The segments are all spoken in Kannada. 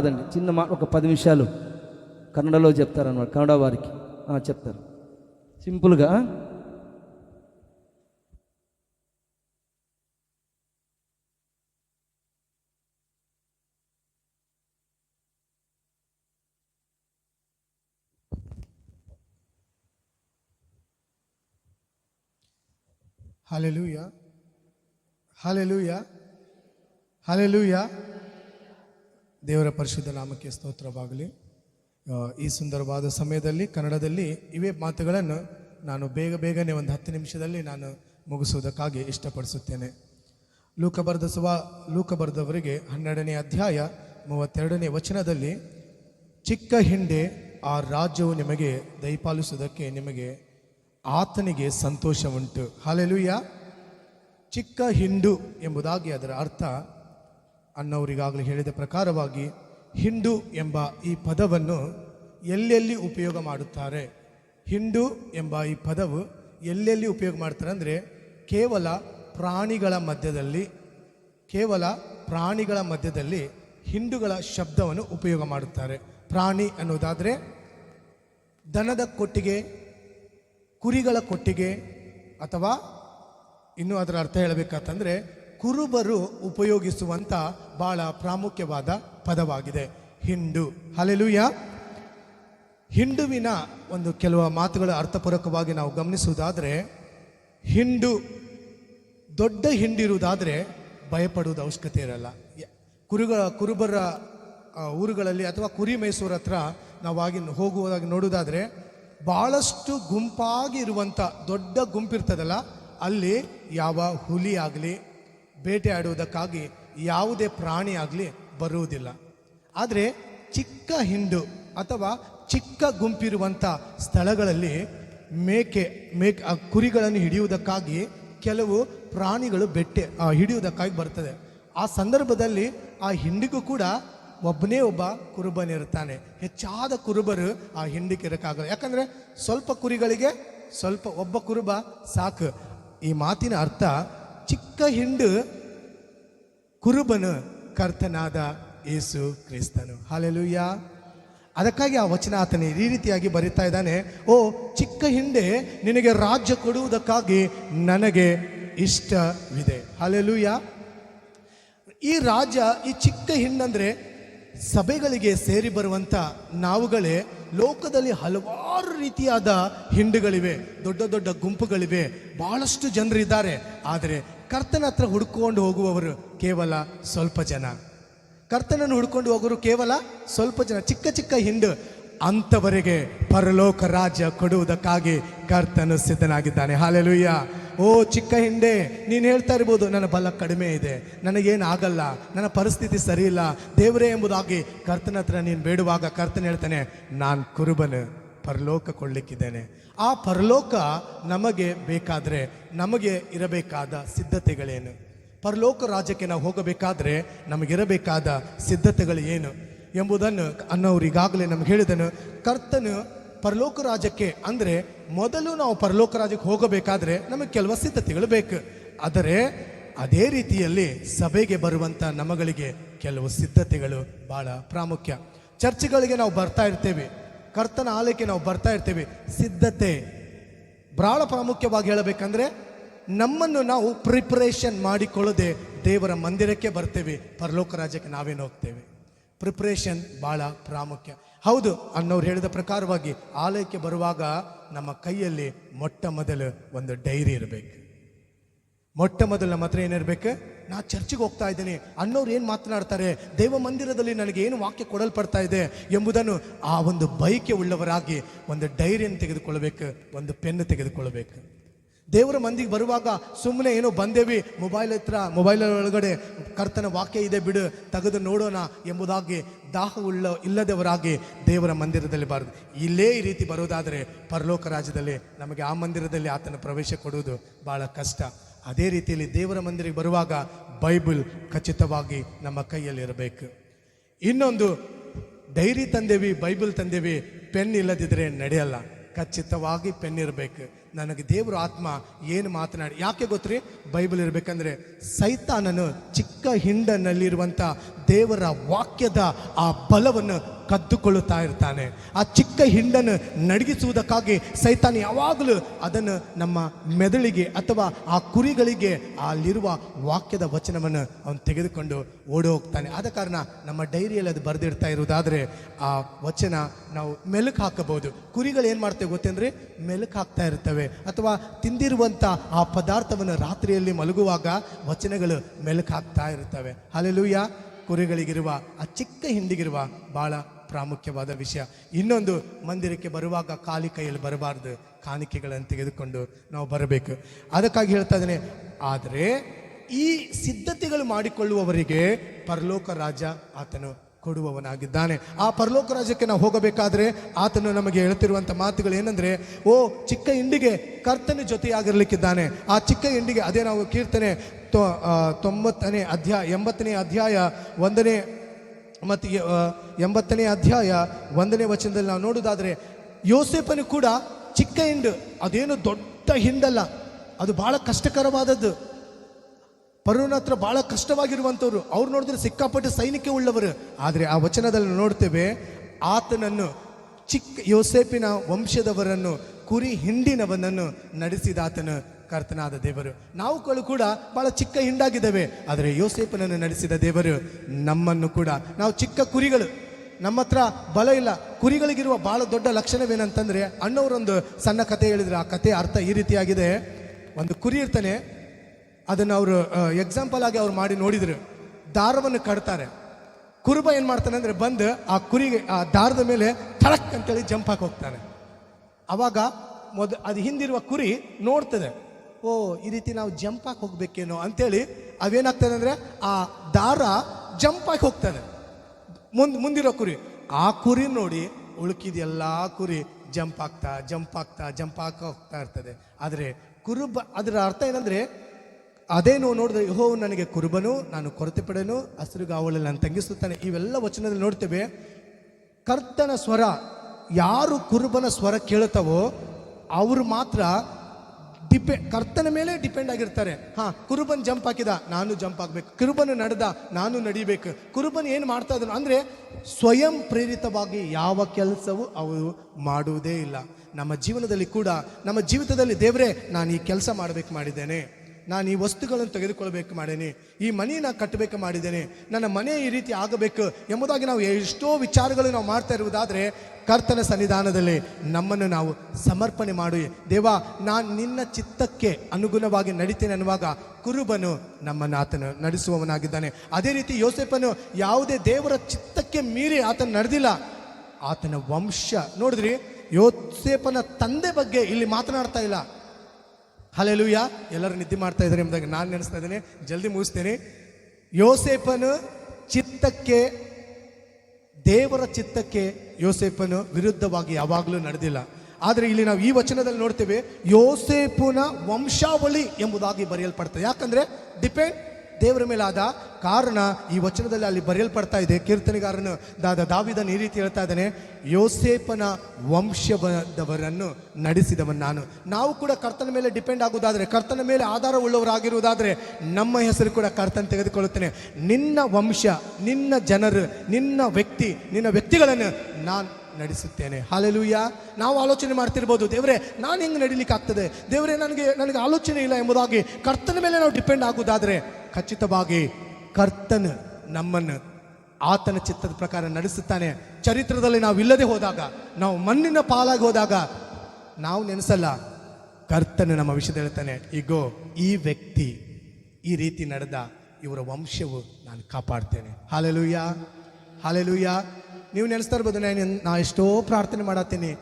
కాదండి చిన్న మా ఒక పది నిమిషాలు కన్నడలో చెప్తారన్నమాట కన్నడ వారికి. చెప్తారు. సింపుల్గా లూయా హాలే లూయా ದೇವರ ಪರಿಶುದ್ಧ ನಾಮಕ್ಕೆ ಸ್ತೋತ್ರವಾಗಲಿ. ಈ ಸುಂದರವಾದ ಸಮಯದಲ್ಲಿ, ಕನ್ನಡದಲ್ಲಿ ಇವೇ ಮಾತುಗಳನ್ನು ನಾನು ಬೇಗ ಬೇಗನೆ ಒಂದು ಹತ್ತು ನಿಮಿಷದಲ್ಲಿ ನಾನು ಮುಗಿಸುವುದಕ್ಕಾಗಿ ಇಷ್ಟಪಡಿಸುತ್ತೇನೆ. ಲೂಕ ಬರೆದ ಸುವ ಲೂಕ ಬರೆದವರಿಗೆ ಹನ್ನೆರಡನೇ ಅಧ್ಯಾಯ ಮೂವತ್ತೆರಡನೇ ವಚನದಲ್ಲಿ, ಚಿಕ್ಕ ಹಿಂಡೆ ಆ ರಾಜ್ಯವು ನಿಮಗೆ ದಯಪಾಲಿಸುವುದಕ್ಕೆ ನಿಮಗೆ ಆತನಿಗೆ ಸಂತೋಷ ಉಂಟು ಹಾಲೆಲುಯ್ಯ ಚಿಕ್ಕ ಹಿಂಡು ಎಂಬುದಾಗಿ ಅದರ ಅರ್ಥ ಅನ್ನವರಿಗಾಗಲೇ ಹೇಳಿದ ಪ್ರಕಾರವಾಗಿ ಹಿಂಡು ಎಂಬ ಈ ಪದವನ್ನು ಎಲ್ಲೆಲ್ಲಿ ಉಪಯೋಗ ಮಾಡುತ್ತಾರೆ? ಹಿಂಡು ಎಂಬ ಈ ಪದವು ಎಲ್ಲೆಲ್ಲಿ ಉಪಯೋಗ ಮಾಡ್ತಾರೆ ಅಂದರೆ ಕೇವಲ ಪ್ರಾಣಿಗಳ ಮಧ್ಯದಲ್ಲಿ, ಕೇವಲ ಪ್ರಾಣಿಗಳ ಮಧ್ಯದಲ್ಲಿ ಹಿಂಡುಗಳ ಶಬ್ದವನ್ನು ಉಪಯೋಗ ಮಾಡುತ್ತಾರೆ. ಪ್ರಾಣಿ ಅನ್ನೋದಾದರೆ ದನದ ಕೊಟ್ಟಿಗೆ, ಕುರಿಗಳ ಕೊಟ್ಟಿಗೆ ಅಥವಾ ಇನ್ನೂ ಅದರ ಅರ್ಥ ಹೇಳಬೇಕಂತಂದ್ರೆ ಕುರುಬರು ಉಪಯೋಗಿಸುವಂಥ ಬಹಳ ಪ್ರಾಮುಖ್ಯವಾದ ಪದವಾಗಿದೆ. ಹಿಂಡು. ಹಲೆಲುಯ ಹಿಂಡುವಿನ ಒಂದು ಕೆಲವು ಮಾತುಗಳ ಅರ್ಥಪೂರಕವಾಗಿ ನಾವು ಗಮನಿಸುವುದಾದರೆ, ಹಿಂಡು ದೊಡ್ಡ ಹಿಂಡಿರುವುದಾದರೆ ಭಯಪಡುವುದು ಅವಶ್ಯಕತೆ ಇರಲ್ಲ. ಕುರುಗಳ ಕುರುಬರ ಊರುಗಳಲ್ಲಿ ಅಥವಾ ಕುರಿ ಮೈಸೂರು ಹತ್ರ ನಾವಾಗಿ ಹೋಗುವುದಾಗಿ ನೋಡುವುದಾದರೆ ಭಾಳಷ್ಟು ಗುಂಪಾಗಿ ಇರುವಂಥ ದೊಡ್ಡ ಗುಂಪಿರ್ತದಲ್ಲ, ಅಲ್ಲಿ ಯಾವ ಹುಲಿ ಆಗಲಿ ಬೇಟೆ ಆಡುವುದಕ್ಕಾಗಿ ಯಾವುದೇ ಪ್ರಾಣಿ ಆಗಲಿ ಬರುವುದಿಲ್ಲ. ಆದರೆ ಚಿಕ್ಕ ಹಿಂಡು ಅಥವಾ ಚಿಕ್ಕ ಗುಂಪಿರುವಂಥ ಸ್ಥಳಗಳಲ್ಲಿ ಮೇಕೆ ಮೇಕೆ ಕುರಿಗಳನ್ನು ಹಿಡಿಯುವುದಕ್ಕಾಗಿ ಕೆಲವು ಪ್ರಾಣಿಗಳು ಬೆಟ್ಟೆ ಹಿಡಿಯುವುದಕ್ಕಾಗಿ ಬರ್ತದೆ. ಆ ಸಂದರ್ಭದಲ್ಲಿ ಆ ಹಿಂಡಿಗೂ ಕೂಡ ಒಬ್ಬನೇ ಒಬ್ಬ ಕುರುಬನಿರುತ್ತಾನೆ ಹೆಚ್ಚಾದ ಕುರುಬರು ಆ ಹಿಂಡಿಗೆ ಇರೋಕ್ಕಾಗಲ್ಲ ಯಾಕಂದರೆ ಸ್ವಲ್ಪ ಕುರಿಗಳಿಗೆ ಸ್ವಲ್ಪ ಒಬ್ಬ ಕುರುಬ ಸಾಕು. ಈ ಮಾತಿನ ಅರ್ಥ ಚಿಕ್ಕ ಹಿಂಡು ಕುರುಬನು ಕರ್ತನಾದ ಯೇಸು ಕ್ರಿಸ್ತನು. ಹಾಲೆಲುಯ್ಯ ಅದಕ್ಕಾಗಿ ಆ ವಚನ ಆತನೇ ಈ ರೀತಿಯಾಗಿ ಬರೀತಾ ಇದ್ದಾನೆ. ಓ, ಚಿಕ್ಕ ಹಿಂಡೆ, ನಿನಗೆ ರಾಜ್ಯ ಕೊಡುವುದಕ್ಕಾಗಿ ನನಗೆ ಇಷ್ಟವಿದೆ. ಹಾಲೆಲುಯ್ಯ ಈ ರಾಜ್ಯ, ಈ ಚಿಕ್ಕ ಹಿಂಡಂದ್ರೆ ಸಭೆಗಳಿಗೆ ಸೇರಿ ಬರುವಂಥ ನಾವುಗಳೇ, ಲೋಕದಲ್ಲಿ ಹಲವಾರು ರೀತಿಯಾದ ಹಿಂಡುಗಳಿವೆ, ದೊಡ್ಡ ದೊಡ್ಡ ಗುಂಪುಗಳಿವೆ, ಬಹಳಷ್ಟು ಜನರಿದ್ದಾರೆ. ಆದರೆ ಕರ್ತನ ಹತ್ರ ಹುಡ್ಕೊಂಡು ಹೋಗುವವರು ಕೇವಲ ಸ್ವಲ್ಪ ಜನ. ಕರ್ತನನ್ನು ಹುಡ್ಕೊಂಡು ಹೋಗೋರು ಕೇವಲ ಸ್ವಲ್ಪ ಜನ. ಚಿಕ್ಕ ಚಿಕ್ಕ ಹಿಂಡು ಅಂಥವರಿಗೆ ಪರಲೋಕ ರಾಜ್ಯ ಕೊಡುವುದಕ್ಕಾಗಿ ಕರ್ತನು ಸಿದ್ಧನಾಗಿದ್ದಾನೆ. ಹಾಲೆಲುಯ್ಯ ಓ ಚಿಕ್ಕ ಹಿಂಡೆ, ನೀನು ಹೇಳ್ತಾ ಇರ್ಬೋದು, ನನ್ನ ಬಲ ಕಡಿಮೆ ಇದೆ, ನನಗೇನು ಆಗಲ್ಲ, ನನ್ನ ಪರಿಸ್ಥಿತಿ ಸರಿ ಇಲ್ಲ ದೇವರೇ ಎಂಬುದಾಗಿ ಕರ್ತನ ಹತ್ರ ನೀನು ಬೇಡುವಾಗ ಕರ್ತನ ಹೇಳ್ತಾನೆ, ನಾನು ಕುರುಬನು. ಪರಲೋಕ ಕೊಡಲಿಕ್ಕಿದ್ದೇನೆ ಆ ಪರಲೋಕ ನಮಗೆ ಬೇಕಾದರೆ ನಮಗೆ ಇರಬೇಕಾದ ಸಿದ್ಧತೆಗಳೇನು? ಪರಲೋಕ ರಾಜ್ಯಕ್ಕೆ ನಾವು ಹೋಗಬೇಕಾದ್ರೆ ನಮಗಿರಬೇಕಾದ ಸಿದ್ಧತೆಗಳು ಏನು? ಎಂಬುದನ್ನು ಅನ್ನೋರು ಈಗಾಗಲೇ ನಮ್ಗೆ ಹೇಳಿದನು. ಕರ್ತನು ಪರಲೋಕ ರಾಜ್ಯಕ್ಕೆ ಅಂದರೆ ಮೊದಲು ನಾವು ಪರಲೋಕ ರಾಜ್ಯಕ್ಕೆ ಹೋಗಬೇಕಾದ್ರೆ ನಮಗೆ ಕೆಲವು ಸಿದ್ಧತೆಗಳು ಬೇಕು. ಆದರೆ ಅದೇ ರೀತಿಯಲ್ಲಿ ಸಭೆಗೆ ಬರುವಂಥ ನಮಗಳಿಗೆ ಕೆಲವು ಸಿದ್ಧತೆಗಳು ಭಾಳ ಪ್ರಾಮುಖ್ಯ. ಚರ್ಚ್ಗಳಿಗೆ ನಾವು ಬರ್ತಾ ಇರ್ತೇವೆ. ಕರ್ತನ ಆಲಯಕ್ಕೆ ನಾವು ಬರ್ತಾ ಇರ್ತೇವೆ. ಸಿದ್ಧತೆ. ಬಹಳ ಪ್ರಾಮುಖ್ಯವಾಗಿ ಹೇಳಬೇಕಂದ್ರೆ, ನಮ್ಮನ್ನು ನಾವು ಪ್ರಿಪ್ರೇಷನ್ ಮಾಡಿಕೊಳ್ಳದೆ ದೇವರ ಮಂದಿರಕ್ಕೆ ಬರ್ತೇವೆ. ಪರಲೋಕ ರಾಜ್ಯಕ್ಕೆ ನಾವೇನು ಹೋಗ್ತೇವೆ? ಪ್ರಿಪ್ರೇಷನ್ ಬಹಳ ಪ್ರಾಮುಖ್ಯ. ಹೌದು ಅನ್ನೋರು ಹೇಳಿದ ಪ್ರಕಾರವಾಗಿ ಆಲಯಕ್ಕೆ ಬರುವಾಗ ನಮ್ಮ ಕೈಯಲ್ಲಿ ಮೊಟ್ಟ ಮೊದಲು ಒಂದು ಡೈರಿ ಇರಬೇಕು. ಮೊಟ್ಟ ಮೊದಲು ನಮ್ಮ ಹತ್ರ ಏನಿರ್ಬೇಕು ನಾ ಚರ್ಚಿಗೆ ಹೋಗ್ತಾ ಇದ್ದೀನಿ. ಅನ್ನೋರು ಏನು ಮಾತನಾಡ್ತಾರೆ? ದೇವ ಮಂದಿರದಲ್ಲಿ ನನಗೆ ಏನು ವಾಕ್ಯ ಕೊಡಲ್ಪಡ್ತಾ ಇದೆ ಎಂಬುದನ್ನು ಆ ಒಂದು ಬೈಕೆ ಉಳ್ಳವರಾಗಿ ಒಂದು ಡೈರಿಯನ್ನು ತೆಗೆದುಕೊಳ್ಬೇಕು ಒಂದು ಪೆನ್ ತೆಗೆದುಕೊಳ್ಬೇಕು ದೇವರ ಮಂದಿಗೆ ಬರುವಾಗ ಸುಮ್ಮನೆ ಏನೋ ಬಂದೇವಿ, ಮೊಬೈಲ್ ಹತ್ರ, ಮೊಬೈಲ್ ಒಳಗಡೆ ಕರ್ತನ ವಾಕ್ಯ ಇದೆ ಬಿಡು, ತೆಗೆದು ನೋಡೋಣ ಎಂಬುದಾಗಿ ದಾಹವುಳ್ಳ ಇಲ್ಲದವರಾಗಿ ದೇವರ ಮಂದಿರದಲ್ಲಿ ಬಾರದು. ಇಲ್ಲೇ ಈ ರೀತಿ ಬರೋದಾದರೆ ಪರಲೋಕ ರಾಜ್ಯದಲ್ಲಿ ನಮಗೆ ಆ ಮಂದಿರದಲ್ಲಿ ಆತನ ಪ್ರವೇಶ ಕೊಡುವುದು ಭಾಳ ಕಷ್ಟ. ಅದೇ ರೀತಿಯಲ್ಲಿ ದೇವರ ಮಂದಿರಕ್ಕೆ ಬರುವಾಗ ಬೈಬಲ್ ಖಚಿತವಾಗಿ ನಮ್ಮ ಕೈಯಲ್ಲಿರಬೇಕು. ಇನ್ನೊಂದು, ಡೈರಿ ತಂದೇವಿ, ಬೈಬಲ್ ತಂದೇವಿ, ಪೆನ್ ಇಲ್ಲದಿದ್ದರೆ ನಡೆಯಲ್ಲ. ಖಚಿತವಾಗಿ ಪೆನ್ ಇರಬೇಕು. ನನಗೆ ದೇವರ ಆತ್ಮ ಏನು ಮಾತನಾಡಿ, ಯಾಕೆ ಗೊತ್ತ್ರಿ? ಬೈಬಲ್ ಇರಬೇಕಂದ್ರೆ ಸೈತಾನನು ಚಿಕ್ಕ ಹಿಂಡನಲ್ಲಿರುವಂಥ ದೇವರ ವಾಕ್ಯದ ಆ ಬಲವನ್ನು ಕದ್ದುಕೊಳ್ಳುತ್ತಾ ಇರ್ತಾನೆ. ಆ ಚಿಕ್ಕ ಹಿಂಡನ್ನು ನಡಗಿಸುವುದಕ್ಕಾಗಿ ಸೈತಾನ ಯಾವಾಗಲೂ ಅದನ್ನು ನಮ್ಮ ಮೆದುಳಿಗೆ ಅಥವಾ ಆ ಕುರಿಗಳಿಗೆ ಅಲ್ಲಿರುವ ವಾಕ್ಯದ ವಚನವನ್ನು ಅವನು ತೆಗೆದುಕೊಂಡು ಓಡಿ ಹೋಗ್ತಾನೆ ಆದ ಕಾರಣ ನಮ್ಮ ಡೈರಿಯಲ್ಲಿ ಅದು ಬರೆದಿಡ್ತಾ ಇರುವುದಾದರೆ ಆ ವಚನ ನಾವು ಮೆಲುಕು ಹಾಕಬಹುದು. ಕುರಿಗಳು ಏನು ಮಾಡ್ತೇವೆ ಗೊತ್ತೇಂದ್ರೆ ಮೆಲುಕು ಹಾಕ್ತಾ ಇರ್ತವೆ. ಅಥವಾ ತಿಂದಿರುವಂಥ ಆ ಪದಾರ್ಥವನ್ನು ರಾತ್ರಿಯಲ್ಲಿ ಮಲಗುವಾಗ ವಚನಗಳು ಮೆಲುಕು ಹಾಕ್ತಾ ಇರ್ತವೆ. ಅಲ್ಲೆಲೂಯ ಕುರಿಗಳಿಗಿರುವ, ಆ ಚಿಕ್ಕ ಹಿಂಡಿಗಿರುವ ಬಹಳ ಪ್ರಾಮುಖ್ಯವಾದ ವಿಷಯ. ಇನ್ನೊಂದು ಮಂದಿರಕ್ಕೆ ಬರುವಾಗ ಖಾಲಿ ಕೈಯಲ್ಲಿ ಬರಬಾರ್ದು. ಕಾಣಿಕೆಗಳನ್ನು ತೆಗೆದುಕೊಂಡು ನಾವು ಬರಬೇಕು. ಅದಕ್ಕಾಗಿ ಹೇಳ್ತಾ ಇದ್ದೇನೆ, ಆದರೆ ಈ ಸಿದ್ಧತೆಗಳು ಮಾಡಿಕೊಳ್ಳುವವರಿಗೆ ಪರಲೋಕ ರಾಜ ಆತನು ಕೊಡುವವನಾಗಿದ್ದಾನೆ. ಆ ಪರಲೋಕ ರಾಜ್ಯಕ್ಕೆ ನಾವು ಹೋಗಬೇಕಾದ್ರೆ ಆತನು ನಮಗೆ ಹೇಳ್ತಿರುವಂಥ ಮಾತುಗಳು ಏನಂದ್ರೆ, ಓ, ಚಿಕ್ಕ ಹಿಂಡಿಗೆ ಕರ್ತನ ಜೊತೆಯಾಗಿರ್ಲಿಕ್ಕಿದ್ದಾನೆ. ಆ ಚಿಕ್ಕ ಹಿಂಡಿಗೆ ಅದೇ ನಾವು ಕೀರ್ತನೆ ತೊ ತೊಂಬತ್ತನೇ ಅಧ್ಯಾಯ, ಎಂಬತ್ತನೇ ಅಧ್ಯಾಯ, ಒಂದನೇ ಮತ್ತು ಎಂಬತ್ತನೇ ಅಧ್ಯಾಯ, ಒಂದನೇ ವಚನದಲ್ಲಿ ನಾವು ನೋಡೋದಾದರೆ ಯೋಸೇಪನು ಕೂಡ ಚಿಕ್ಕ ಹಿಂಡು, ಅದೇನು ದೊಡ್ಡ ಹಿಂಡಲ್ಲ, ಅದು ಭಾಳ ಕಷ್ಟಕರವಾದದ್ದು. ಪರುವನ ಹತ್ರ ಭಾಳ ಕಷ್ಟವಾಗಿರುವಂಥವ್ರು, ಅವ್ರು ನೋಡಿದ್ರೆ ಸಿಕ್ಕಾಪಟ್ಟೆ ಸೈನಿಕ ಉಳ್ಳವರು. ಆದರೆ ಆ ವಚನದಲ್ಲಿ ನೋಡ್ತೇವೆ, ಆತನನ್ನು ಚಿಕ್ಕ ಯೋಸೇಪಿನ ವಂಶದವರನ್ನು, ಕುರಿ ಹಿಂಡಿನವನನ್ನು ನಡೆಸಿದ ಆತನು ಕರ್ತನಾದ ದೇವರು. ನಾವುಗಳು ಕೂಡ ಬಹಳ ಚಿಕ್ಕ ಹಿಂಡಾಗಿದ್ದೇವೆ. ಆದರೆ ಯೋಸೇಪನನ್ನು ನಡೆಸಿದ ದೇವರು ನಮ್ಮನ್ನು ಕೂಡ. ನಾವು ಚಿಕ್ಕ ಕುರಿಗಳು. ನಮ್ಮ ಹತ್ರ ಬಲ ಇಲ್ಲ. ಕುರಿಗಳಿಗಿರುವ ಬಹಳ ದೊಡ್ಡ ಲಕ್ಷಣವೇನಂತಂದ್ರೆ ಅಣ್ಣವರೊಂದು ಸಣ್ಣ ಕತೆ ಹೇಳಿದ್ರೆ. ಆ ಕತೆ ಅರ್ಥ ಈ ರೀತಿಯಾಗಿದೆ. ಒಂದು ಕುರಿ ಇರ್ತಾನೆ. ಅದನ್ನು ಅವರು ಎಕ್ಸಾಂಪಲ್ ಆಗಿ ಅವ್ರು ಮಾಡಿ ನೋಡಿದ್ರು. ದಾರವನ್ನು ಕಡ್ತಾರೆ ಕುರುಬ ಏನು ಮಾಡ್ತಾನೆ ಅಂದರೆ ಬಂದು ಆ ಕುರಿಗೆ, ಆ ದಾರದ ಮೇಲೆ ಥಳಕ್ ಅಂತೇಳಿ ಜಂಪ್ ಹಾಕಿ ಹೋಗ್ತಾನೆ. ಅವಾಗ ಮೊದ ಅದು ಹಿಂದಿರುವ ಕುರಿ ನೋಡ್ತದೆ. ಓ, ಈ ರೀತಿ ನಾವು ಜಂಪ್ ಹಾಕಿ ಹೋಗ್ಬೇಕೇನೋ ಅಂತೇಳಿ ಅವೇನಾಗ್ತದೆ ಅಂದರೆ ಆ ದಾರ ಜಂಪ್ ಹಾಕಿ ಹೋಗ್ತದೆ. ಮುಂದ್, ಮುಂದಿರೋ ಕುರಿ. ಆ ಕುರಿ ನೋಡಿ ಉಳುಕಿದ ಎಲ್ಲ ಕುರಿ ಜಂಪ್ ಆಗ್ತಾ ಜಂಪ್ ಆಗ್ತಾ ಜಂಪ್ ಆಗ್ತಾ ಹೋಗ್ತಾ ಇರ್ತದೆ. ಆದರೆ ಕುರುಬ, ಅದರ ಅರ್ಥ ಏನಂದರೆ ಅದೇನು ನೋಡಿದ್ರೆ ಯಹೋ ನನಗೆ ಕುರುಬನು, ನಾನು ಕೊರತೆ ಪಡೆನು ಹಸಿರುಗಾವಳಲ್ಲಿ ನಾನು ತಂಗಿಸುತ್ತಾನೆ ಇವೆಲ್ಲ ವಚನದಲ್ಲಿ ನೋಡ್ತೇವೆ. ಕರ್ತನ ಸ್ವರ, ಯಾರು ಕುರುಬನ ಸ್ವರ ಕೇಳುತ್ತವೋ, ಅವರು ಮಾತ್ರ ಡಿಪೆ ಕರ್ತನ ಮೇಲೆ ಡಿಪೆಂಡ್ ಆಗಿರ್ತಾರೆ. ಹಾ, ಕುರುಬನ್ ಜಂಪ್ ಹಾಕಿದ, ನಾನು ಜಂಪ್ ಆಗಬೇಕು. ಕುರುಬನ್ ನಡೆದ, ನಾನು ನಡಿಬೇಕು. ಕುರುಬನ್ ಏನು ಮಾಡ್ತಾ ಇದ್ರು ಅಂದರೆ ಸ್ವಯಂ ಪ್ರೇರಿತವಾಗಿ ಯಾವ ಕೆಲಸವೂ ಅವರು ಮಾಡುವುದೇ ಇಲ್ಲ. ನಮ್ಮ ಜೀವನದಲ್ಲಿ ಕೂಡ, ನಮ್ಮ ಜೀವಿತದಲ್ಲಿ ದೇವರೇ, ನಾನು ಈ ಕೆಲಸ ಮಾಡಬೇಕು ಮಾಡಿದ್ದೇನೆ. ನಾನು ಈ ವಸ್ತುಗಳನ್ನು ತೆಗೆದುಕೊಳ್ಬೇಕು ಮಾಡೇನೆ, ಈ ಮನೆ ನಾನು ಕಟ್ಟಬೇಕು ಮಾಡಿದ್ದೇನೆ, ನನ್ನ ಮನೆ ಈ ರೀತಿ ಆಗಬೇಕು ಎಂಬುದಾಗಿ ನಾವು ಎಷ್ಟೋ ವಿಚಾರಗಳು ನಾವು ಮಾಡ್ತಾ ಇರುವುದಾದರೆ ಕರ್ತನ ಸನ್ನಿಧಾನದಲ್ಲಿ ನಮ್ಮನ್ನು ನಾವು ಸಮರ್ಪಣೆ ಮಾಡಿ, ದೇವ, ನಾನು ನಿನ್ನ ಚಿತ್ತಕ್ಕೆ ಅನುಗುಣವಾಗಿ ನಡೀತೇನೆ ಅನ್ನುವಾಗ ಕುರುಬನು ನಮ್ಮನ್ನು ಆತನು ನಡೆಸುವವನಾಗಿದ್ದಾನೆ. ಅದೇ ರೀತಿ ಯೋಸೆಫನು ಯಾವುದೇ ದೇವರ ಚಿತ್ತಕ್ಕೆ ಮೀರಿ ಆತನು ನಡೆದಿಲ್ಲ. ಆತನ ವಂಶ, ನೋಡಿದ್ರಿ ಯೋಸೇಪನ ತಂದೆ ಬಗ್ಗೆ ಇಲ್ಲಿ ಮಾತನಾಡ್ತಾ ಇಲ್ಲ. ಹಲೆಲುಯ್ಯ ಎಲ್ಲರೂ ನಿದ್ದೆ ಮಾಡ್ತಾ ಇದ್ದಾರೆ ಎಂಬುದಾಗಿ ನಾನು ನೆನೆಸ್ತಾ ಇದ್ದೇನೆ. ಜಲ್ದಿ ಮುಗಿಸ್ತೇನೆ. ಯೋಸೇಪನು ಚಿತ್ತಕ್ಕೆ, ದೇವರ ಚಿತ್ತಕ್ಕೆ ಯೋಸೇಪನು ವಿರುದ್ಧವಾಗಿ ಯಾವಾಗಲೂ ನಡೆದಿಲ್ಲ. ಆದರೆ ಇಲ್ಲಿ ನಾವು ಈ ವಚನದಲ್ಲಿ ನೋಡ್ತೇವೆ ಯೋಸೇಪುನ ವಂಶಾವಳಿ ಎಂಬುದಾಗಿ ಬರೆಯಲ್ಪಡ್ತದೆ ಯಾಕಂದರೆ, ಡಿಪೆಂಡ್ ದೇವರ ಮೇಲೆ ಆದ ಕಾರಣ ಈ ವಚನದಲ್ಲಿ ಅಲ್ಲಿ ಬರೆಯಲ್ಪಡ್ತಾ ಇದೆ. ಕೀರ್ತನೆಗಾರನು ದಾದ ದಾವಿದನ್ ಈ ರೀತಿ ಹೇಳ್ತಾ ಇದ್ದಾನೆ ಯೋಸೇಪನ ವಂಶದವರನ್ನು ನಡೆಸಿದವನು ನಾನು. ನಾವು ಕೂಡ ಕರ್ತನ ಮೇಲೆ ಡಿಪೆಂಡ್ ಆಗೋದಾದರೆ ಕರ್ತನ ಮೇಲೆ ಆಧಾರ ಉಳ್ಳವರಾಗಿರುವುದಾದರೆ ನಮ್ಮ ಹೆಸರು ಕೂಡ ಕರ್ತನ ತೆಗೆದುಕೊಳ್ಳುತ್ತೇನೆ. ನಿನ್ನ ವಂಶ, ನಿನ್ನ ಜನರು, ನಿನ್ನ ವ್ಯಕ್ತಿ, ನಿನ್ನ ವ್ಯಕ್ತಿಗಳನ್ನು ನಾನು ನಡೆಸುತ್ತೇನೆ. ಹಾಲೆಲೂಯ್ಯ ನಾವು ಆಲೋಚನೆ ಮಾಡ್ತಿರ್ಬೋದು, ದೇವರೇ, ನಾನು ಹೆಂಗೆ ನಡಿಲಿಕ್ಕೆ ಆಗ್ತದೆ ದೇವರೇ, ನನಗೆ ನನಗೆ ಆಲೋಚನೆ ಇಲ್ಲ ಎಂಬುದಾಗಿ ಕರ್ತನ ಮೇಲೆ ನಾವು ಡಿಪೆಂಡ್ ಆಗುವುದಾದ್ರೆ ಖಚಿತವಾಗಿ ಕರ್ತನ ನಮ್ಮನ್ನು ಆತನ ಚಿತ್ತದ ಪ್ರಕಾರ ನಡೆಸುತ್ತಾನೆ. ಚರಿತ್ರದಲ್ಲಿ ನಾವು ಇಲ್ಲದೆ ಹೋದಾಗ, ನಾವು ಮಣ್ಣಿನ ಪಾಲಾಗಿ ಹೋದಾಗ ನಾವು ನೆನೆಸಲ್ಲ. ಕರ್ತನ ನಮ್ಮ ವಿಷಯದ ಹೇಳ್ತಾನೆ ಈಗೋ ಈ ವ್ಯಕ್ತಿ ಈ ರೀತಿ ನಡೆದ ಇವರ ವಂಶವು ನಾನು ಕಾಪಾಡ್ತೇನೆ. Hallelujah hallelujah. ನೀವು ನೆನೆಸ್ತಾ ಇರ್ಬೋದು ನಾನು ನಾ ಎಷ್ಟೋ ಪ್ರಾರ್ಥನೆ ಮಾಡತ್ತೀನಿ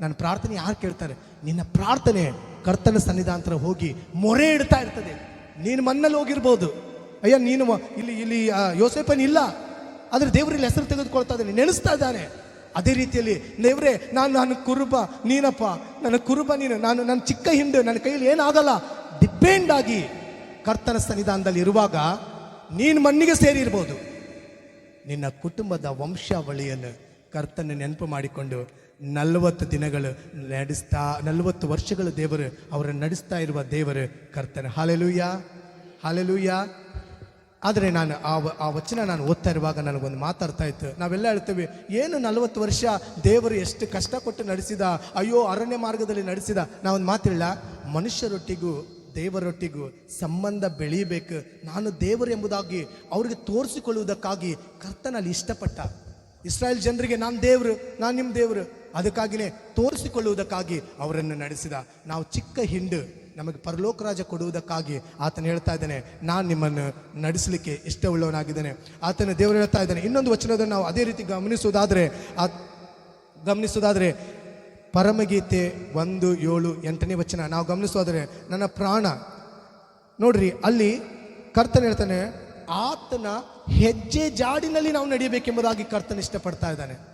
ನನ್ನ ಪ್ರಾರ್ಥನೆ ಯಾರು ಕೇಳ್ತಾರೆ? ನಿನ್ನ ಪ್ರಾರ್ಥನೆ ಕರ್ತನ ಸನ್ನಿಧಾಂತರ ಹೋಗಿ ಮೊರೆ ಇಡ್ತಾ ಇರ್ತದೆ. ನೀನು ಮಣ್ಣಲ್ಲಿ ಹೋಗಿರ್ಬೋದು. ಅಯ್ಯ, ನೀನು ಇಲ್ಲಿ ಇಲ್ಲಿ ಯೋಸೇಪನ್ ಇಲ್ಲ. ಆದರೆ ದೇವರಲ್ಲಿ ಹೆಸರು ತೆಗೆದುಕೊಳ್ತಾ ಇದ್ದಾನೆ, ನೆನೆಸ್ತಾ ಇದ್ದಾನೆ. ಅದೇ ರೀತಿಯಲ್ಲಿ, ದೇವರೇ, ನಾನು ನನ್ನ ಕುರುಬ, ನೀನಪ್ಪ, ನನ್ನ ಕುರುಬ ನೀನು, ನಾನು, ನನ್ನ ಚಿಕ್ಕ ಹಿಂಡು, ನನ್ನ ಕೈಯಲ್ಲಿ ಏನಾಗಲ್ಲ. ಡಿಪೆಂಡ್ ಆಗಿ ಕರ್ತನ ಸನ್ನಿಧಾನದಲ್ಲಿ ಇರುವಾಗ ನೀನು ಮಣ್ಣಿಗೆ ಸೇರಿರ್ಬೋದು. ನಿನ್ನ ಕುಟುಂಬದ ವಂಶಾವಳಿಯನ್ನು ಕರ್ತನ ನೆನಪು ಮಾಡಿಕೊಂಡು ನಲವತ್ತು ದಿನಗಳು ನಡೆಸ್ತಾ, ನಲವತ್ತು ವರ್ಷಗಳು ದೇವರು ಅವರನ್ನು ನಡೆಸ್ತಾ ಇರುವ ದೇವರು ಕರ್ತನ. Hallelujah hallelujah. ಆದರೆ ನಾನು ಆ ಆ ವಚನ ನಾನು ಓದ್ತಾ ಇರುವಾಗ ನನಗೊಂದು ಮಾತಾಡ್ತಾ ಇತ್ತು ನಾವೆಲ್ಲ ಹೇಳ್ತೇವೆ, ಏನು ನಲವತ್ತು ವರ್ಷ ದೇವರು ಎಷ್ಟು ಕಷ್ಟ ಕೊಟ್ಟು ನಡೆಸಿದ, ಅಯ್ಯೋ ಅರಣ್ಯ ಮಾರ್ಗದಲ್ಲಿ ನಡೆಸಿದ, ನಾವೊಂದು ಮಾತಿಲ್ಲ, ಮನುಷ್ಯರೊಟ್ಟಿಗೂ, ದೇವರೊಟ್ಟಿಗೂ ಸಂಬಂಧ ಬೆಳೀಬೇಕು ನಾನು ದೇವರು ಎಂಬುದಾಗಿ ಅವ್ರಿಗೆ ತೋರಿಸಿಕೊಳ್ಳುವುದಕ್ಕಾಗಿ ಕರ್ತನಲ್ಲಿ ಇಷ್ಟಪಟ್ಟ. ಇಸ್ರಾಯೇಲ್ ಜನರಿಗೆ, ನಾನು ದೇವರು, ನಾನು ನಿಮ್ಮ ದೇವರು. ಅದಕ್ಕಾಗಿಯೇ ತೋರಿಸಿಕೊಳ್ಳುವುದಕ್ಕಾಗಿ ಅವರನ್ನು ನಡೆಸಿದ. ನಾವು ಚಿಕ್ಕ ಹಿಂಡು ನಮಗೆ ಪರಲೋಕ ರಾಜ ಕೊಡುವುದಕ್ಕಾಗಿ ಆತನು ಹೇಳ್ತಾ ಇದ್ದಾನೆ, ನಾನು ನಿಮ್ಮನ್ನು ನಡೆಸಲಿಕ್ಕೆ ಇಷ್ಟವುಳ್ಳವನಾಗಿದ್ದೇನೆ. ಆತನ ದೇವರು ಹೇಳ್ತಾ ಇದ್ದಾನೆ, ಇನ್ನೊಂದು ವಚನದನ್ನು ನಾವು ಅದೇ ರೀತಿ ಗಮನಿಸುವುದಾದರೆ, ಆ ಗಮನಿಸುವುದಾದರೆ, ಪರಮಗೀತೆ ಒಂದು ಏಳು ಎಂಟನೇ ವಚನ. ನಾವು ಗಮನಿಸೋದರೆ ನನ್ನ ಪ್ರಾಣ, ನೋಡ್ರಿ, ಅಲ್ಲಿ ಕರ್ತನ ಹೇಳ್ತಾನೆ, ಆತನ ಹೆಜ್ಜೆ ಜಾಡಿನಲ್ಲಿ ನಾವು ನಡೆಯಬೇಕೆಂಬುದಾಗಿ ಕರ್ತನ ಇಷ್ಟಪಡ್ತಾ ಇದ್ದಾನೆ.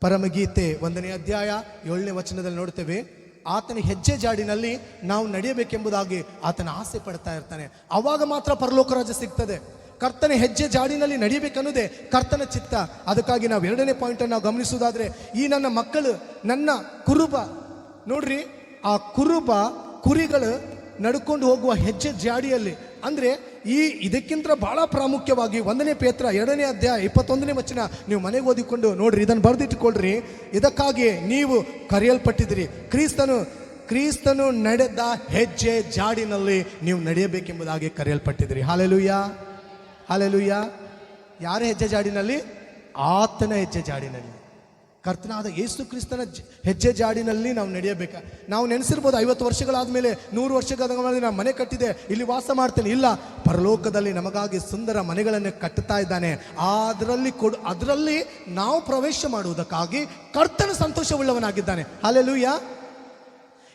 ಪರಮಗೀತೆ ಒಂದನೇ ಅಧ್ಯಾಯ ಏಳನೇ ವಚನದಲ್ಲಿ ನೋಡ್ತೇವೆ ಆತನ ಹೆಜ್ಜೆ ಜಾಡಿನಲ್ಲಿ ನಾವು ನಡೆಯಬೇಕೆಂಬುದಾಗಿ ಆತನ ಆಸೆ ಪಡ್ತಾ ಇರ್ತಾನೆ. ಅವಾಗ ಮಾತ್ರ ಪರಲೋಕ ರಾಜ ಸಿಗ್ತದೆ. ಕರ್ತನ ಹೆಜ್ಜೆ ಜಾಡಿನಲ್ಲಿ ನಡಿಬೇಕನ್ನೋದೇ ಕರ್ತನ ಚಿತ್ತ. ಅದಕ್ಕಾಗಿ ನಾವು ಎರಡನೇ ಪಾಯಿಂಟ್ ನಾವು ಗಮನಿಸುವುದಾದ್ರೆ, ಈ ನನ್ನ ಮಕ್ಕಳು, ನನ್ನ ಕುರುಬ, ನೋಡ್ರಿ, ಆ ಕುರುಬ ಕುರಿಗಳು ನಡ್ಕೊಂಡು ಹೋಗುವ ಹೆಜ್ಜೆ ಜಾಡಿಯಲ್ಲಿ. ಅಂದ್ರೆ ಈ ಇದಕ್ಕಿಂತ ಬಹಳ ಪ್ರಾಮುಖ್ಯವಾಗಿ ಒಂದನೇ ಪೇತ್ರ, ಎರಡನೇ ಅಧ್ಯಾಯ, ಇಪ್ಪತ್ತೊಂದನೇ ವಚನ ನೀವು ಮನೆಗೆ ಓದಿಕೊಂಡು ನೋಡ್ರಿ, ಇದನ್ನು ಬರೆದಿಟ್ಟುಕೊಳ್ಳ್ರಿ ಇದಕ್ಕಾಗಿ ನೀವು ಕರೆಯಲ್ಪಟ್ಟಿದ್ದೀರಿ. ಕ್ರಿಸ್ತನು ಕ್ರಿಸ್ತನು ನಡೆದ ಹೆಜ್ಜೆ ಜಾಡಿನಲ್ಲಿ ನೀವು ನಡೆಯಬೇಕೆಂಬುದಾಗಿ ಕರೆಯಲ್ಪಟ್ಟಿದ್ದೀರಿ. ಹಾಲೆಲುಯ್ಯ ಹಾಲೆಲುಯ್ಯ ಯಾರ ಹೆಜ್ಜೆ ಜಾಡಿನಲ್ಲಿ? ಆತನ ಹೆಜ್ಜೆ ಜಾಡಿನಲ್ಲಿ. ಕರ್ತನಾದ ಯೇಸು ಕ್ರಿಸ್ತನ ಹೆಜ್ಜೆ ಜಾಡಿನಲ್ಲಿ ನಾವು ನಡೆಯಬೇಕ. ನಾವು ನೆನೆಸಿರ್ಬೋದು ಐವತ್ತು ವರ್ಷಗಳಾದ ಮೇಲೆ ನೂರು ವರ್ಷಗಳಾದ ಮೇಲೆ ನಾನು ಮನೆ ಕಟ್ಟಿದೆ, ಇಲ್ಲಿ ವಾಸ ಮಾಡ್ತೇನೆ. ಇಲ್ಲ, ಪರಲೋಕದಲ್ಲಿ ನಮಗಾಗಿ ಸುಂದರ ಮನೆಗಳನ್ನು ಕಟ್ಟುತ್ತಾ ಇದ್ದಾನೆ. ಅದರಲ್ಲಿ ಕೊಡು, ಅದರಲ್ಲಿ ನಾವು ಪ್ರವೇಶ ಮಾಡುವುದಕ್ಕಾಗಿ ಕರ್ತನ ಸಂತೋಷವುಳ್ಳವನಾಗಿದ್ದಾನೆ. ಅಲ್ಲೆಲ್ಲೂಯ್ಯ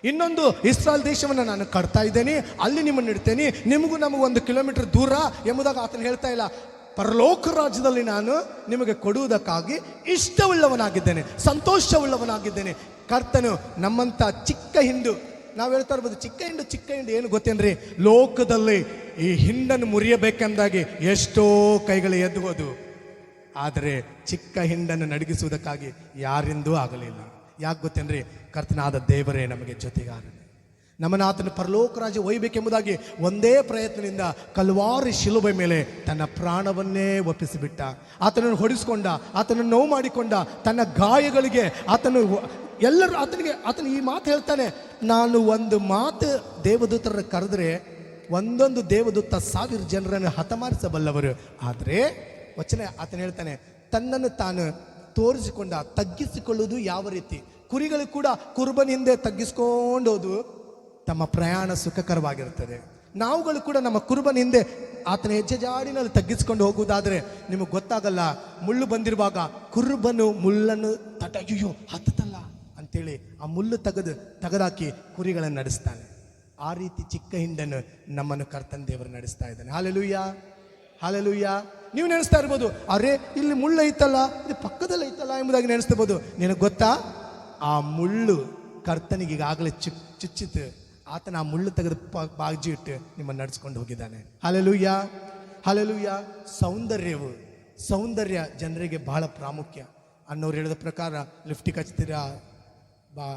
ಇನ್ನೊಂದು ಇಸ್ರಾಲ್ ದೇಶವನ್ನು ನಾನು ಕಟ್ತಾ ಇದ್ದೇನೆ, ಅಲ್ಲಿ ನಿಮ್ಮನ್ನು ಇಡ್ತೇನೆ. ನಿಮಗೂ ನಮಗೂ ಒಂದು ಕಿಲೋಮೀಟರ್ ದೂರ ಎಂಬುದಾಗಿ ಆತನು ಹೇಳ್ತಾ ಇಲ್ಲ. ಪರಲೋಕ ರಾಜ್ಯದಲ್ಲಿ ನಾನು ನಿಮಗೆ ಕೊಡುವುದಕ್ಕಾಗಿ ಇಷ್ಟವುಳ್ಳವನಾಗಿದ್ದೇನೆ, ಸಂತೋಷವುಳ್ಳವನಾಗಿದ್ದೇನೆ. ಕರ್ತನು ನಮ್ಮಂಥ ಚಿಕ್ಕ ಹಿಂಡು, ನಾವು ಹೇಳ್ತಾ ಇರ್ಬೋದು ಚಿಕ್ಕ ಹಿಂಡು ಚಿಕ್ಕ ಹಿಂಡು ಏನು ಗೊತ್ತೇನ್ರಿ ಲೋಕದಲ್ಲಿ ಈ ಹಿಂಡನ್ನು ಮುರಿಯಬೇಕೆಂದಾಗಿ ಎಷ್ಟೋ ಕೈಗಳು ಎದ್ದುಹೋದು ಆದರೆ ಚಿಕ್ಕ ಹಿಂಡನ್ನು ನಡಗಿಸುವುದಕ್ಕಾಗಿ ಯಾರಿಂದೂ ಆಗಲಿಲ್ಲ. ಯಾಕೆ ಗೊತ್ತೇನ್ರಿ? ಕರ್ತನಾದ ದೇವರೇ ನಮಗೆ ಜೊತೆಗಾರನು. ನಮ್ಮನ್ನು ಪರಲೋಕ ರಾಜ ಒಯ್ಯಬೇಕೆಂಬುದಾಗಿ ಒಂದೇ ಪ್ರಯತ್ನದಿಂದ ಕಲ್ವಾರಿ ಶಿಲುಬೆ ಮೇಲೆ ತನ್ನ ಪ್ರಾಣವನ್ನೇ ಒಪ್ಪಿಸಿಬಿಟ್ಟ. ಆತನನ್ನು ಹೊಡಿಸ್ಕೊಂಡ, ಆತನನ್ನು ನೋವು ಮಾಡಿಕೊಂಡ, ತನ್ನ ಗಾಯಗಳಿಗೆ ಆತನು ಎಲ್ಲರೂ ಆತನಿಗೆ, ಆತನು ಈ ಮಾತು ಹೇಳ್ತಾನೆ, ನಾನು ಒಂದು ಮಾತು ದೇವದೂತರ ಕರೆದ್ರೆ ಒಂದೊಂದು ದೇವದೂತ ಸಾವಿರ ಜನರನ್ನು ಹತಮಾರಿಸಬಲ್ಲವರು. ಆದರೆ ವಚನ ಆತನು ಹೇಳ್ತಾನೆ, ತನ್ನನ್ನು ತಾನು ತೋರಿಸಿಕೊಂಡ, ತಗ್ಗಿಸಿಕೊಳ್ಳುವುದು ಯಾವ ರೀತಿ? ಕುರಿಗಳು ಕೂಡ ಕುರುಬನಿಂದೆ ತಗ್ಗಿಸ್ಕೊಂಡೋದು ತಮ್ಮ ಪ್ರಯಾಣ ಸುಖಕರವಾಗಿರುತ್ತದೆ. ನಾವುಗಳು ಕೂಡ ನಮ್ಮ ಕುರುಬನ ಹಿಂದೆ ಆತನ ಹೆಜ್ಜೆ ಜಾಡಿನಲ್ಲಿ ತಗ್ಗಿಸ್ಕೊಂಡು ಹೋಗುವುದಾದ್ರೆ ನಿಮಗೆ ಗೊತ್ತಾಗಲ್ಲ, ಮುಳ್ಳು ಬಂದಿರುವಾಗ ಕುರುಬನು ಮುಳ್ಳನ್ನು ತಟ ಹತ್ತತಲ್ಲ ಹತ್ತಲ್ಲ ಅಂತೇಳಿ ಆ ಮುಳ್ಳು ತೆಗೆದು ತೆಗೆದಾಕಿ ಕುರಿಗಳನ್ನು ನಡೆಸ್ತಾನೆ. ಆ ರೀತಿ ಚಿಕ್ಕ ಹಿಂಡನ್ನು ನಮ್ಮನ್ನು ಕರ್ತನ ದೇವರು ನಡೆಸ್ತಾ ಇದ್ದಾನೆ. Hallelujah hallelujah. ನೀವು ನೆನೆಸ್ತಾ ಇರ್ಬೋದು, ಅರೆ, ಇಲ್ಲಿ ಮುಳ್ಳು ಐತಲ್ಲ ಇಲ್ಲಿ ಪಕ್ಕದಲ್ಲಿ ಐತಲ್ಲ ಎಂಬುದಾಗಿ ನೆನೆಸ್ತಿರ್ಬೋದು ನಿನಗೆ ಗೊತ್ತಾ? ಆ ಮುಳ್ಳು ಕರ್ತನಿಗೆ ಈಗಾಗಲೇ ಚುಚ್ಚಿತು ಆತನ ಆ ಮುಳ್ಳು ತೆಗೆದು ಬಾಜಿ ಇಟ್ಟು ನಿಮ್ಮನ್ನು ನಡೆಸ್ಕೊಂಡು ಹೋಗಿದ್ದಾನೆ. ಹಲಲುಯ್ಯ ಹಲಲುಯ್ಯ ಸೌಂದರ್ಯವು ಸೌಂದರ್ಯ ಜನರಿಗೆ ಬಹಳ ಪ್ರಾಮುಖ್ಯ. ಅನ್ನೋರು ಹೇಳಿದ ಪ್ರಕಾರ ಲಿಫ್ಟಿಗೆ ಹಚ್ತೀರಾ ಬಾ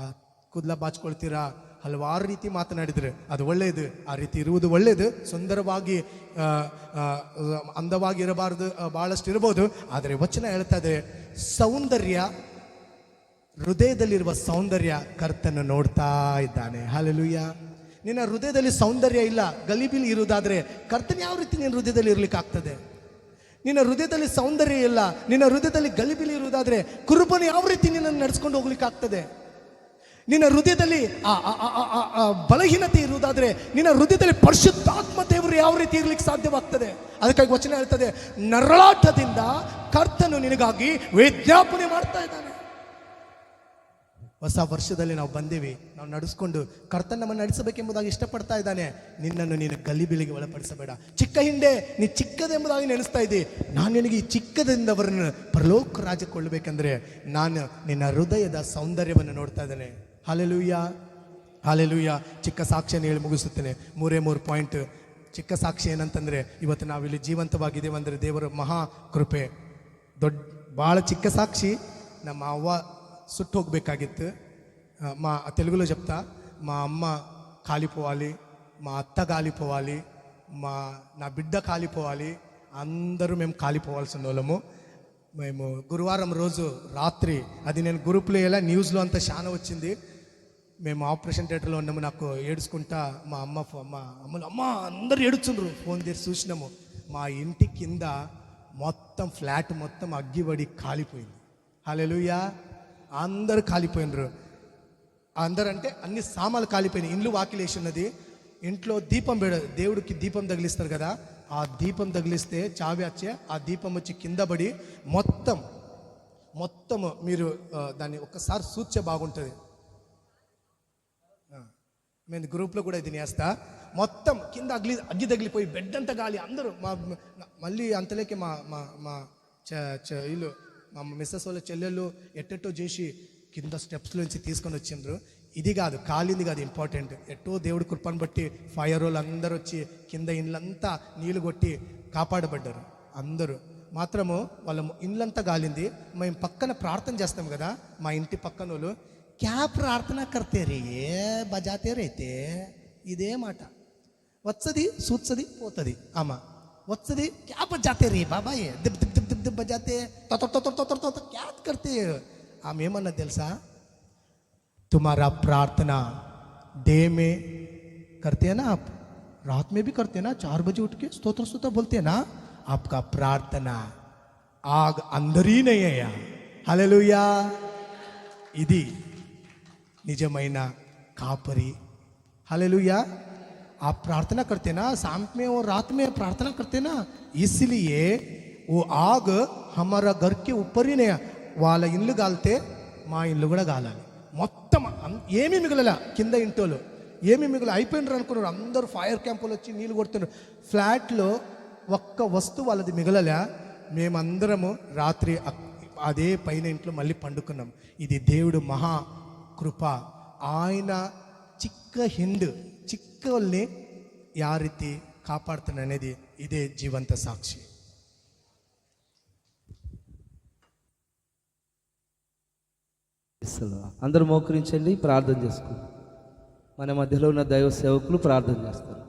ಕೂದಲ ಬಾಚ್ಕೊಳ್ತೀರಾ ಹಲವಾರು ರೀತಿ ಮಾತನಾಡಿದರೆ. ಅದು ಒಳ್ಳೆಯದು ಆ ರೀತಿ ಇರುವುದು ಒಳ್ಳೆಯದು. ಸುಂದರವಾಗಿ ಅಂದವಾಗಿ ಇರಬಾರದು ಭಾಳಷ್ಟು ಇರ್ಬೋದು ಇರಬಹುದು ಆದರೆ ವಚನ ಹೇಳ್ತಾ ಇದೆ ಸೌಂದರ್ಯ ಹೃದಯದಲ್ಲಿರುವ ಸೌಂದರ್ಯ ಕರ್ತನ್ನು ನೋಡ್ತಾ ಇದ್ದಾನೆ. ಹಾಲೆಲುಯ್ಯ ನಿನ್ನ ಹೃದಯದಲ್ಲಿ ಸೌಂದರ್ಯ ಇಲ್ಲ, ಗಲಿಬಿಲಿ ಇರುವುದಾದ್ರೆ ಕರ್ತನ ಯಾವ ರೀತಿ ನಿನ್ನ ಹೃದಯದಲ್ಲಿ ಇರ್ಲಿಕ್ಕೆ ಆಗ್ತದೆ? ನಿನ್ನ ಹೃದಯದಲ್ಲಿ ಸೌಂದರ್ಯ ಇಲ್ಲ, ನಿನ್ನ ಹೃದಯದಲ್ಲಿ ಗಲಿಬಿಲಿ ಇರುವುದಾದ್ರೆ ಕುರುಬನು ಯಾವ ರೀತಿ ನಿನ್ನನ್ನು ನಡೆಸ್ಕೊಂಡು ಹೋಗ್ಲಿಕ್ಕೆ ಆಗ್ತದೆ? ನಿನ್ನ ಹೃದಯದಲ್ಲಿ ಬಲಹೀನತೆ ಇರುವುದಾದ್ರೆ ನಿನ್ನ ಹೃದಯದಲ್ಲಿ ಪರಿಶುದ್ಧಾತ್ಮ ದೇವರು ಯಾವ ರೀತಿ ಇರ್ಲಿಕ್ಕೆ ಸಾಧ್ಯವಾಗ್ತದೆ? ಅದಕ್ಕಾಗಿ ವಚನ ಹೇಳ್ತದೆ, ನರಳಾಟದಿಂದ ಕರ್ತನು ನಿನಗಾಗಿ ವಿಜ್ಞಾಪನೆ ಮಾಡ್ತಾ ಇದ್ದಾನೆ. ಹೊಸ ವರ್ಷದಲ್ಲಿ ನಾವು ಬಂದೀವಿ. ನಾವು ನಡೆಸ್ಕೊಂಡು ಕರ್ತನ ನಮ್ಮನ್ನು ನಡೆಸಬೇಕೆಂಬುದಾಗಿ ಇಷ್ಟಪಡ್ತಾ ಇದ್ದಾನೆ. ನಿನ್ನನ್ನು ನೀನು ಗಲಿಬಿಲಿಗೆ ಒಳಪಡಿಸಬೇಡ. ಚಿಕ್ಕ ಹಿಂದೆ ನೀ ಚಿಕ್ಕದೆಂಬುದಾಗಿ ನೆನೆಸ್ತಾ ಇದ್ದಿ. ನಾನು ನಿನಗೆ ಈ ಚಿಕ್ಕದಿಂದ ಅವರನ್ನು ಪರಲೋಕ ರಾಜಕೊಳ್ಳಬೇಕಂದ್ರೆ ನಾನು ನಿನ್ನ ಹೃದಯದ ಸೌಂದರ್ಯವನ್ನು ನೋಡ್ತಾ ಇದ್ದೇನೆ. ಹಾಲೆಲೂಯ್ಯ ಹಾಲೆಲೂಯ್ಯ ಚಿಕ್ಕ ಸಾಕ್ಷಿಯನ್ನು ಹೇಳಿ ಮುಗಿಸುತ್ತೇನೆ. ಮೂರೇ ಮೂರು ಪಾಯಿಂಟ್. ಚಿಕ್ಕ ಸಾಕ್ಷಿ ಏನಂತಂದರೆ ಇವತ್ತು ನಾವಿಲ್ಲಿ ಜೀವಂತವಾಗಿದ್ದೇವೆ ಅಂದರೆ ದೇವರ ಮಹಾ ಕೃಪೆ ದೊಡ್ಡ ಭಾಳ ಚಿಕ್ಕ ಸಾಕ್ಷಿ. ನಮ್ಮ ಅವ್ವ ಸುಟ್ಟು ಹೋಗ್ಬೇಕಾಗಿತ್ತು ఆ, మా తెలుగులో చెప్తా మా అమ్మ కాలిపోవాలి మా అత్త కాలిపోవాలి మా నా బిడ్డ కాలిపోవాలి అందరూ మేము కాలిపోవాల్సిన వాళ్ళము మేము గురువారం రోజు రాత్రి అది నేను గ్రూప్లో ఎలా న్యూస్లో అంతా చాలా వచ్చింది మేము ఆపరేషన్ థియేటర్లో ఉన్నాము నాకు ఏడుచుకుంటా మా అమ్మ ఫో- మా అమ్మలు అమ్మ అందరు ఏడుచుండ్రు ఫోన్ చేసి చూసినాము మా ఇంటి కింద మొత్తం ఫ్లాట్ మొత్తం అగ్గిపడి కాలిపోయింది హల్లెలూయా అందరు కాలిపోయినరు. అందరంటే అంటే అన్ని సామాన్లు కాలిపోయినాయి. ఇండ్లు వాకిలేసి ఉన్నది ఇంట్లో దీపం పెడ దేవుడికి దీపం తగిలిస్తారు కదా ఆ దీపం తగిలిస్తే చావి వచ్చే ఆ దీపం వచ్చి కింద పడి మొత్తం మొత్తం మీరు దాన్ని ఒక్కసారి సూచే బాగుంటుంది. నేను గ్రూప్లో కూడా ఇది నేస్తా. మొత్తం కింద అగ్గి అగ్గి తగిలిపోయి బెడ్ అంతా గాలి. అందరూ మా మళ్ళీ అంతలేకే మా మా మా చ- వీళ్ళు మా మిస్సెస్ వాళ్ళ చెల్లెళ్ళు ఎట్టెట్టో చేసి కింద స్టెప్స్ నుంచి తీసుకొని వచ్చిండ్రు. ఇది కాదు కాలింది కాదు ఇంపార్టెంట్ ఎట్టో దేవుడి కృపను బట్టి ఫైర్ వాళ్ళు అందరూ వచ్చి కింద ఇండ్లంతా నీళ్ళు కొట్టి కాపాడబడ్డారు అందరూ. మాత్రము వాళ్ళ ఇండ్లంతా గాలింది మేము పక్కన ప్రార్థన చేస్తాం కదా మా ఇంటి పక్కన వాళ్ళు క్యా ప్రార్థన కర్తేరే ఏ బజాతేరైతే ఇదే మాట. వచ్చది సూచది పోతుంది. ఆమా వచ్చది క్యా బజాతే బాబాయే బాబాయ్ దిబ్ దిబ్ దిబ్ దిబ్ దిబ్ బజాతే తొత తొత తొత తొత క్యా కర్తే ఆమె ఏమన్నా తెలుసా तुम्हारा प्रार्थना डे में करते हैं ना आप रात में भी करते हैं ना चार बजे उठ के स्तोत्र स्तोत्र बोलते हैं ना आपका प्रार्थना आग अंदर ही नहीं है यहाँ हालेलुया ఇది నిజమైన కాపరి हालेलुया आप प्रार्थना करते ना शाम में और रात में प्रार्थना करते ना इसलिए ఓ ఆగ్ హమర గర్కి ఉప్పరినే వాళ్ళ ఇల్లు కాలితే మా ఇల్లు కూడా కాలాలి మొత్తం ఏమీ మిగలలా కింద ఇంటోళ్ళు ఏమీ మిగిలి అయిపోయినారు అనుకున్నారు. అందరూ ఫైర్ క్యాంపులు వచ్చి నీళ్ళు కొడుతున్నారు. ఫ్లాట్లో ఒక్క వస్తువు వాళ్ళది మిగలలా. మేమందరము రాత్రి అదే పైన ఇంట్లో మళ్ళీ పండుకున్నాం. ఇది దేవుడు మహా కృప. ఆయన చిక్క హింద్ చిక్కల్ని యారీతి కాపాడుతున్ననేది ఇదే జీవంత సాక్షి. అందరూ మోకరించండి ప్రార్థన చేసుకోండి మన మధ్యలో ఉన్న దైవ సేవకులు ప్రార్థన చేస్తారు.